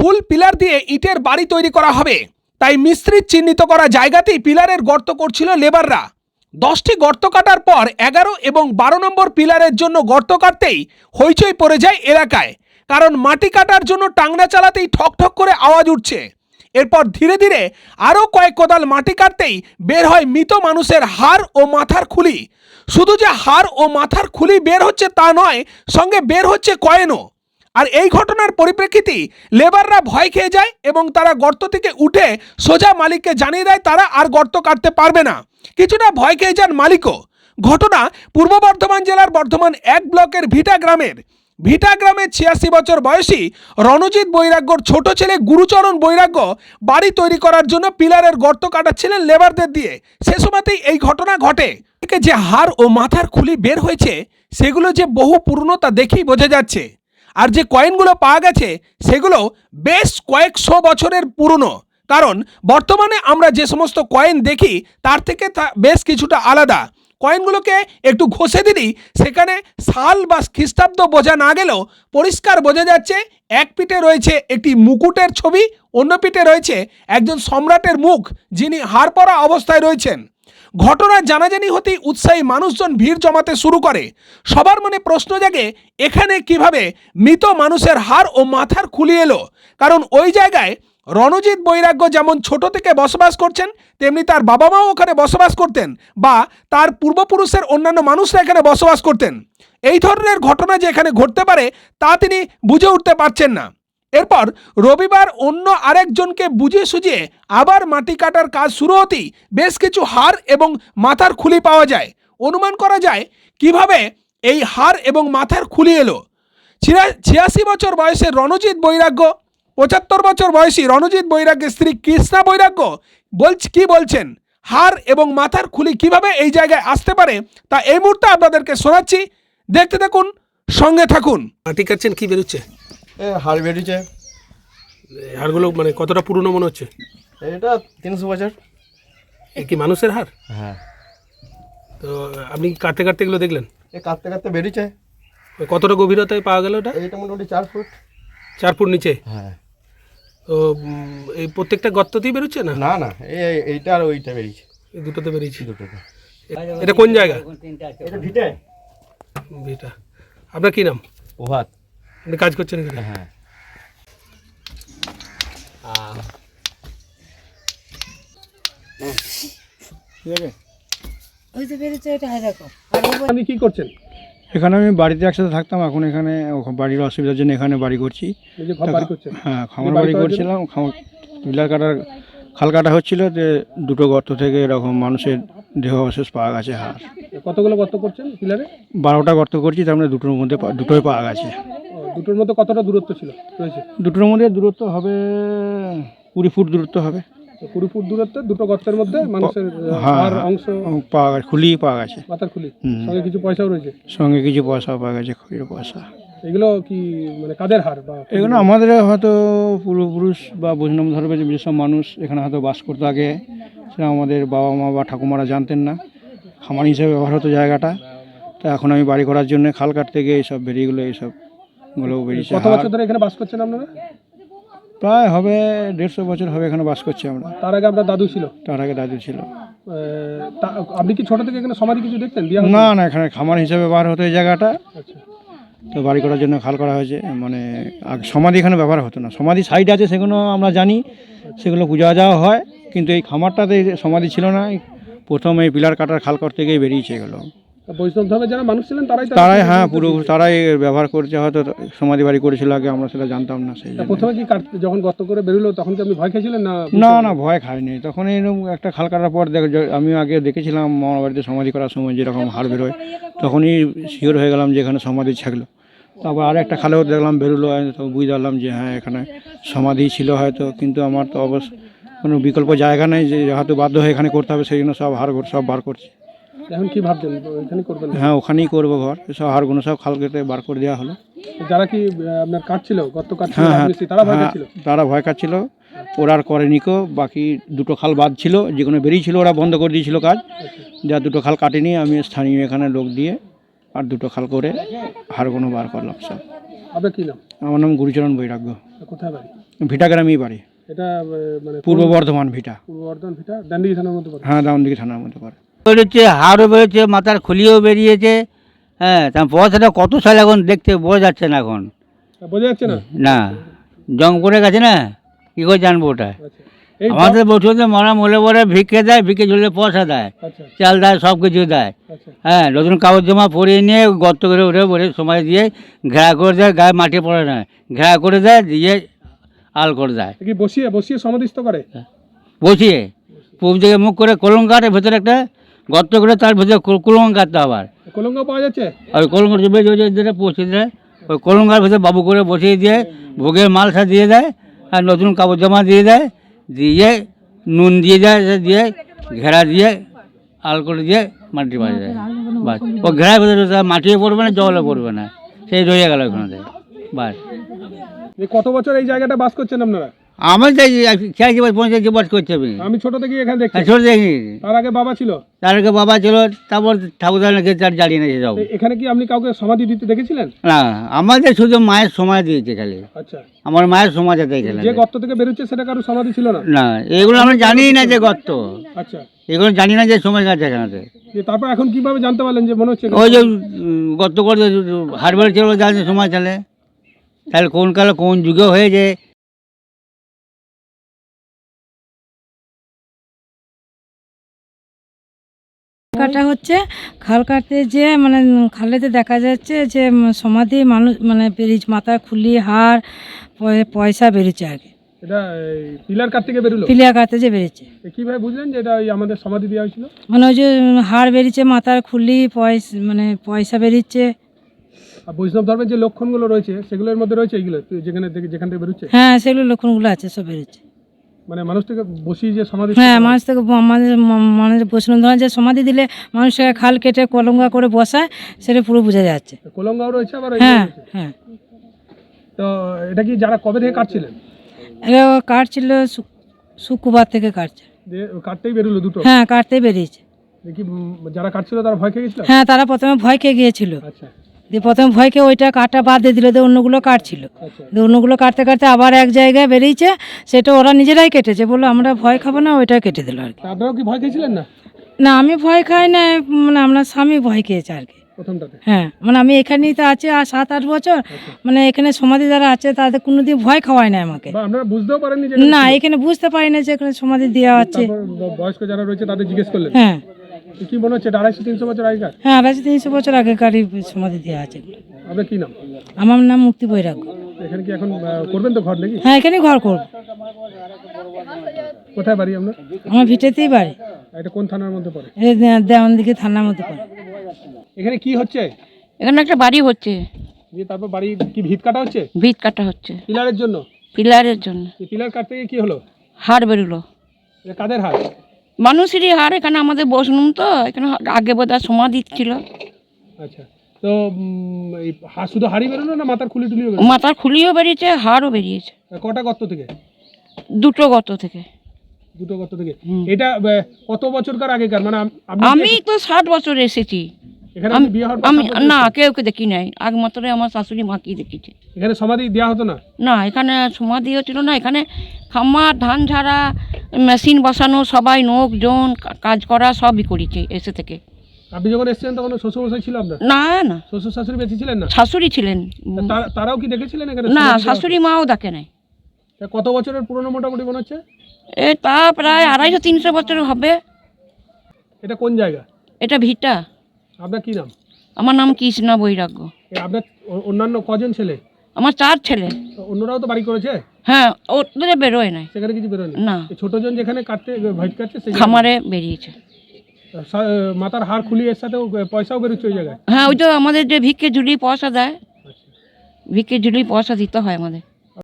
ফুল pillar দিয়ে ইটের বাড়ি তৈরি করা হবে। তাই মিস্ত্রির চিহ্নিত করা জায়গাতেই পিলারের গর্ত করছিল লেবাররা। দশটি গর্ত কাটার পর এগারো এবং বারো নম্বর পিলারের জন্য গর্ত কাটতেই হইচই পড়ে যায় এলাকায়। কারণ মাটি কাটার জন্য টাংনা চালাতেই ঠক ঠক করে আওয়াজ উঠছে। এরপর ধীরে ধীরে আরও কয়েক কোদাল মাটি কাটতেই বের হয় মৃত মানুষের হাড় ও মাথার খুলি। শুধু যে হাড় ও মাথার খুলি বের হচ্ছে তা নয়, সঙ্গে বের হচ্ছে কয়েনও। আর এই ঘটনার পরিপ্রেক্ষিতে লেবাররা ভয় খেয়ে যায় এবং তারা গর্ত থেকে উঠে সোজা মালিককে জানিয়ে দেয়, তারা আর গর্ত কাটতে পারবে না। কিছুটা ভয় খেয়ে যান মালিকও। ঘটনা পূর্ব বর্ধমান জেলার বর্ধমান এক ব্লকের ভিটা গ্রামের। ভিটা গ্রামের ছিয়াশি বছর বয়সী রণজিৎ বৈরাগ্যর ছোট ছেলে গুরুচরণ বৈরাগ্য বাড়ি তৈরি করার জন্য পিলারের গর্ত কাটাচ্ছিলেন লেবারদের দিয়ে। সে সময়তেই এই ঘটনা ঘটে। যে হাড় ও মাথার খুলি বের হয়েছে, সেগুলো যে বহু পুরনো তা দেখেই বোঝা যাচ্ছে। আর যে কয়েনগুলো পাওয়া গেছে, সেগুলো বেশ কয়েকশো বছরের পুরনো। কারণ বর্তমানে আমরা যে সমস্ত কয়েন দেখি, তার থেকে বেশ কিছুটা আলাদা। কয়েনগুলোকে একটু ঘষে দিলেই সেখানে সাল বা খ্রিস্টাব্দ বোঝা না গেলেও পরিষ্কার বোঝা যাচ্ছে, এক পিঠে রয়েছে একটি মুকুটের ছবি, অন্য পিঠে রয়েছে একজন সম্রাটের মুখ, যিনি হাড় পরা অবস্থায় রয়েছেন। ঘটনার জানাজানি হতেই উৎসাহী মানুষজন ভিড় জমাতে শুরু করে। সবার মনে প্রশ্ন জাগে, এখানে কীভাবে মৃত মানুষের হাড় ও মাথার খুলি এলো? কারণ ওই জায়গায় রণজিৎ বৈরাগ্য যেমন ছোট থেকে বসবাস করছেন, তেমনি তার বাবা মাও ওখানে বসবাস করতেন বা তার পূর্বপুরুষের অন্যান্য মানুষরা এখানে বসবাস করতেন। এই ধরনের ঘটনা যে এখানে ঘটতে পারে, তা তিনি বুঝে উঠতে পারছেন না। এরপর রবিবার অন্য আরেকজনকে বুঝিয়ে সুঝিয়ে আবার মাটি কাটার কাজ শুরু হতেই বেশ কিছু হাড় এবং মাথার খুলি পাওয়া যায়। অনুমান করা যায় কীভাবে এই হাড় এবং মাথার খুলি এলো। ছিয়া- ছিয়াশি বছর বয়সের রণজিৎ বৈরাগ্য, পঁচাত্তর বছর বয়সী রণজিৎ বৈরাগ্যের স্ত্রী কৃষ্ণা বৈরাগ্য বলছ, কি বলছেন? হাড় এবং মাথার খুলি কীভাবে এই জায়গায় আসতে পারে তা এই মুহূর্তে আপনাদেরকে শোনাচ্ছি। দেখতে দেখুন সঙ্গে থাকুন। মাটি কাটছেন, কি বেরোচ্ছে? হাড় বেরিয়েছে। হাড়গুলো মানে কতটা পুরনো মনে হচ্ছে? এটা তিনশো বছর। এ কি মানুষের হাড়? হ্যাঁ। তো আপনি কাটতে কাটতে এগুলো দেখলেন? এ কাটতে কাটতে বেরিয়েছে। কতটা গভীরতায় পাওয়া গেল ওটা? এইটা মোটামুটি চার ফুট। চার ফুট নিচে? হ্যাঁ। তো এই প্রত্যেকটা গর্ততেই বেরোচ্ছে না? না না এই এইটা আর ওইটা বেরিয়েছে। এই দুটোতে বেরিয়েছে? দুটোতে। এটা কোন জায়গা? এটা ভিটে। এটা আপনার কি নাম? প্রভাত আপনি কাজ করছেন এখানে? হ্যাঁ। আপনি কি করছেন? এখানে আমি বাড়িতে একসাথে থাকতাম এখন এখানে বাড়ির অসুবিধার জন্য এখানে বাড়ি করছি। হ্যাঁ খামার বাড়ি করছিলাম খামার পিলার কাটার খাল কাটা হচ্ছিল যে দুটো গর্ত থেকে এরকম মানুষের দেহ অবশেষ পাওয়া গেছে হাড় কতগুলো গর্ত করছেন পিলারে? বারোটা গর্ত করছি তার মধ্যে দুটোর মধ্যে পা- দুটোই পাওয়া গেছে। দুটোর মধ্যে কতটা দূরত্ব ছিল? রয়েছে। দুটোর মধ্যে দূরত্ব হবে কুড়ি ফুট দূরত্ব হবে। কুড়ি ফুট দূরত্বে দুটো গর্তের মধ্যে মানুষের হ্যাঁ, হাড় হ্যাঁ। অংশ পাওয়া গেছে খুলি পাওয়া গেছে। পাতার খুলি। সঙ্গে কিছু পয়সাও রয়েছে? সঙ্গে কিছু পয়সাও পাওয়া গেছে খুলির পয়সা। এগুলো কি মানে কাদের হাড় বা এগুলো আমাদের হয়তো পূর্বপুরুষ বা বৈষ্ণব ধর্মের যেসব মানুষ এখানে হয়তো বাস করতো আগে। সেটা আমাদের বাবা মা বা ঠাকুমারা জানতেন না। খামার হিসেবে ব্যবহার হতো জায়গাটা। তো এখন আমি বাড়ি করার জন্য খাল কাটতে গিয়ে এইসব বেরিয়েগুলো এইসব গুলো বেরিয়েছে কত বছর ধরে এখানে বাস করছেন আপনারা? প্রায় হবে দেড়শো বছর হবে এখানে বাস করছি আমরা। তার আগে আপনার দাদু ছিল? তার আগে দাদু ছিল। আপনি কি ছোট থেকে এখানে সমাধি কিছু দেখতেন? না না এখানে খামার হিসেবে ব্যবহার হতো এই জায়গাটা। আচ্ছা। তো বাড়ি করার জন্য খাল করা হয়েছে মানে আগ- সমাধি এখানে ব্যবহার হতো না। সমাধি সাইড আছে সেগুলো আমরা জানি সেগুলো পূজা যাওয়া হয় কিন্তু এই খামারটাতে সমাধি ছিল না। প্রথম এই পিলার কাটার খাল করতে গিয়ে বেরিয়েছে এগুলো। বৈষ্ণব ধর্মের যারা মানুষ ছিলেন তারাই তারাই হ্যাঁ পুরো তারাই ব্যবহার করছে হয়তো সমাধি বাড়ি করেছিল আগে আমরা সেটা জানতাম না সেই তা প্রথমে কি যখন গর্ত করে বেরোলো তখন কি আপনি ভয় খেয়েছিলেন না না না ভয় খাইনি। তখন এরকম একটা খাল কাটার পর দেখ আমি আগে দেখেছিলাম মামার বাড়িতে সমাধি করার সময় যেরকম হাড় বেরোয় তখনই শিওর হয়ে গেলাম যে এখানে সমাধি থাকল তারপর আর একটা খালেও দেখলাম বেরোলো তো বুঝতে পারলাম যে হ্যাঁ এখানে সমাধি ছিল হয়তো কিন্তু আমার তো অবশ্য কোনো বিকল্প জায়গা নেই যে হয়তো বাধ্য হয়ে এখানে করতে হবে সেই জন্য সব হাড় সব বার করছি। এখন কি ভাবছেন? এখানে করবেন হ্যাঁ ওখানেই করব ঘর। সব হাড়গুলো সব খাল কেটে বার করে দেওয়া হলো। যারা কি আপনার কাটছিল গর্ত কাটছিল হ্যাঁ হ্যাঁ তারা ভয় হ্যাঁ, তারা ভয় কাটছিল। ওরা আর করেনি কো বাকি দুটো খাল বাদ ছিল যেগুলো বেরিয়েছিল ওরা বন্ধ করে দিয়েছিল কাজ। যা দুটো খাল কাটেনি আমি স্থানীয় এখানে লোক দিয়ে আর দুটো খাল করে হাড়গুলো বার করলাম সব। আপনার কি নাম? আমার নাম গুরুচরণ বৈরাগ্য। কোথায় বাড়ি? ভিটা গ্রামেই বাড়ি। এটা মানে পূর্ব বর্ধমান ভিটা। পূর্ব বর্ধমান ভিটা? ডান্ডিগি থানার মধ্যে হ্যাঁ দাউনদিঘি থানার মধ্যে পড়ে। বেরোচ্ছে হাড়ও বেরোচ্ছে মাথার খুলিও বেরিয়েছে। হ্যাঁ তার পয়সাটা কত সাল এখন দেখতে বোঝা যাচ্ছে না এখন। বোঝা যাচ্ছে না? না জং পড়ে গেছে না? কী করে জানব ওটা? আচ্ছা আমাদের বছরে মরা মলে পরে ভিক্ষে দেয় ভিক্ষে ঝুলে পয়সা দেয়। আচ্ছা। চাল দেয় সব কিছু দেয়। আচ্ছা। হ্যাঁ নতুন কাগজ জমা পরিয়ে নিয়ে গর্ত করে উঠে পরে সময় দিয়ে ঘেরা করে দেয় গায়ে মাটি পড়ে না। ঘেরা করে দেয় দিয়ে আল করে দেয়। বসিয়ে বসিয়ে সমাধিস্থ করে? বসিয়ে। পূব দিকে মুখ করে কলম কাটের ভেতরে একটা গর্ত করে তার ভেতরে কল- কলম কাটতে আবার। কলঙ্ক পাওয়া যাচ্ছে? ওই কলঙ্কার বেজ যেটা পৌঁছে দেয় ওই কলঙ্কার ভেতরে বাবু করে বসিয়ে দিয়ে ভোগের মালসা দিয়ে দেয় আর নতুন কাপড় জামা দিয়ে দেয় দিয়ে নুন দিয়ে দেয় দিয়ে ঘেরা দিয়ে আল করে দিয়ে মাটি বাজে দেয় বাস। ও ঘেরার ভেতরে তার মাটিও পড়বে না জলে পড়বে না। সেই রয়ে গেল ওখানে। বাস। কত বছর এই জায়গাটা বাস করছেন আপনারা? আমার খেয়াল জীবন পঞ্চায়েত জীবন করছে আমি আমি ছোট থেকে এখানে দেখছি। হ্যাঁ, ছোট দেখি। তার আগে বাবা ছিল? তার আগে বাবা ছিল তারপর ঠাকুরদার নাকি তার জ্বালিয়ে নিয়েছে সব এখানে কি আপনি কাউকে সমাধি দিতে দেখেছিলেন? না আমাদের শুধু মায়ের সময় দিয়েছে খালি। আচ্ছা। আমার মায়ের আছে এখানে যে গর্ত থেকে বেরোচ্ছে সেটা কারও সমাধি ছিল না? না এগুলো আমরা জানি না যে গর্ত। আচ্ছা। এগুলো জানি না যে সময় গেছে এখানে। তারপর এখন কীভাবে জানতে পারলেন যে মনে হচ্ছে ওই যে গর্ত করে হারবার ছিল জানি সময় চলে তাহলে কোন কালে কোন যুগে হয়েছে? কাটা হচ্ছে। খাল কাটতে যে মানে খালেতে দেখা যাচ্ছে যে সমাধি মানুষ মানে বেরিয়েছে মাথা খুলি হার পয়সা বেরিয়েছে আর কি এটা পিলার কার থেকে বেরোলো? বেরিয়েছে। কীভাবে বুঝলেন যে এটা ওই আমাদের সমাধি দেওয়া হয়েছিল? মানে ওই যে হাড় বেরিয়েছে মাথার খুলি পয়সা মানে পয়সা বেরিয়েছে। আর বৈষ্ণব ধর্মের যে লক্ষণগুলো রয়েছে সেগুলোর মধ্যে রয়েছে এইগুলো? যেখানে থেকে যেখান থেকে বেরোচ্ছে? হ্যাঁ সেগুলো লক্ষণগুলো আছে সব বেরিয়েছে। মানে মানুষটাকে বসিয়ে যে সমাধি হ্যাঁ মানুষ থেকে ব- আমাদের ম- মানুষের বৈষ্ণব যে সমাধি দিলে মানুষকে খাল কেটে কলঙ্গা করে বসায় সেটা পুরো বোঝা যাচ্ছে। কলঙ্গাও রয়েছে আবার হ্যাঁ হ্যাঁ। তো এটা কি যারা কবে থেকে কাটছিলেন? এটা কাটছিল শুক্রবার থেকে কাটছে। কাটতেই বেরোলো দুটো? হ্যাঁ কাটতেই বেরিয়েছে। দেখি যারা কাটছিল তারা ভয় খেয়ে গেছিল? হ্যাঁ তারা প্রথমে ভয় খেয়ে গিয়েছিল। আচ্ছা। দিয়ে প্রথমে ভয় খেয়ে ওইটা কাটা বাদ দিয়ে দিল দিয়ে অন্যগুলো কাটছিল। আচ্ছা। দিয়ে অন্যগুলো কাটতে কাটতে আবার এক জায়গায় বেরিয়েছে সেটা ওরা নিজেরাই কেটেছে। বলল আমরা ভয় খাব না ওইটা কেটে দিল আর কি। আপনারাও কি ভয় খেয়েছিলেন না? না আমি ভয় খাই না মানে আপনার স্বামী ভয় খেয়েছে আর কি। হ্যাঁ মানে আমি এখানেই তো আছি আর সাত আট বছর মানে এখানে সমাধি যারা আছে তাদের কোনোদিন ভয় খাওয়ায় না আমাকে। না এখানে বুঝতে পারি না যে এখানে সমাধি দেওয়া আছে বয়স্ক যারা রয়েছে তাদের জিজ্ঞেস করলেন? হ্যাঁ। কি মনে হচ্ছে? আড়াইশো তিনশো বছর আগেকার? হ্যাঁ আড়াইশো তিনশো বছর আগেকারই সমাধি দেওয়া আছে। আপনার কি নাম? আমার নাম মুক্তি বৈরাগ্য এখানে কি এখন করবেন তো ঘর নাকি? হ্যাঁ এখানেই ঘর করব। কোথায় বাড়ি আপনার? আমার ভিটেতেই বাড়ি। এটা কোন থানার মধ্যে পড়ে? দেওয়ান দিকে থানার মধ্যে পড়ে। এখানে কি হচ্ছে? এখানে একটা বাড়ি হচ্ছে। দিয়ে তারপর বাড়ি কি ভিত কাটা হচ্ছে? ভিত কাটা হচ্ছে। পিলারের জন্য? পিলারের জন্য। পিলার কাটতে গিয়ে কি হলো? হাড় বেরোলো। কাদের হাত মানুষেরই হার এখানে আমাদের বসনুম তো এখানে আগে বোধহয় সমাধি ছিল। আচ্ছা তো এই শুধু হাড়ি বেরোলো না মাথার খুলি টুলিও বেরোলো মাথার খুলিও বেরিয়েছে হাড়ও বেরিয়েছে। কটা গর্ত থেকে? দুটো গর্ত থেকে। দুটো গর্ত থেকে। এটা কত বছরকার আগেকার? মানে আম- তো ষাট বছর এসেছি। আমি না কেউ কে দেখি নাই। আগ মাত্র আমার শাশুড়ি মাকেই দেখেছে। এখানে সমাধি দেওয়া হতো না? না এখানে সমাধিও ছিল না। এখানে খাম্মার ধান ঝাড়া মেশিন বসানো সবাই লোকজন কা- কাজ করা সবই করেছে এসে থেকে। আপনি যখন এসেছেন তখন শ্বশুর মশাই ছিল আপনার? না না। শ্বশুর শাশুড়ি বেঁচে ছিলেন না? শাশুড়ি ছিলেন। তারা- তারাও কি দেখেছিলেন এখানে? না শাশুড়ি মাও দেখে নাই। কত বছরের পুরনো মোটামুটি মনে হচ্ছে? এ তা প্রায় আড়াইশো তিনশো বছর হবে। এটা কোন জায়গা? এটা ভিটা। আপনার কি নাম? আমার নাম কৃষ্ণা বৈরাগ্য। এ আপনার অ- অন্যান্য কজন ছেলে? আমার চার ছেলে। অন্যরাও তো বাড়ি করেছে? হ্যাঁ ওদের বেরোয় নাই। সেখানে কিছু বেরোয়নি? না। এই ছোটজন যেখানে কাটতে ভৈট কাটছে সেই খামারে বেরিয়েছে। সা- মাথার হাড় খুলি এর সাথে পয়সাও বেরোচ্ছে ওই জায়গায়? হ্যাঁ ওই তো আমাদের যে ভিক্ষে ঝুলি পয়সা দেয় ভিক্ষে ঝুলি পয়সা দিতে হয় আমাদের।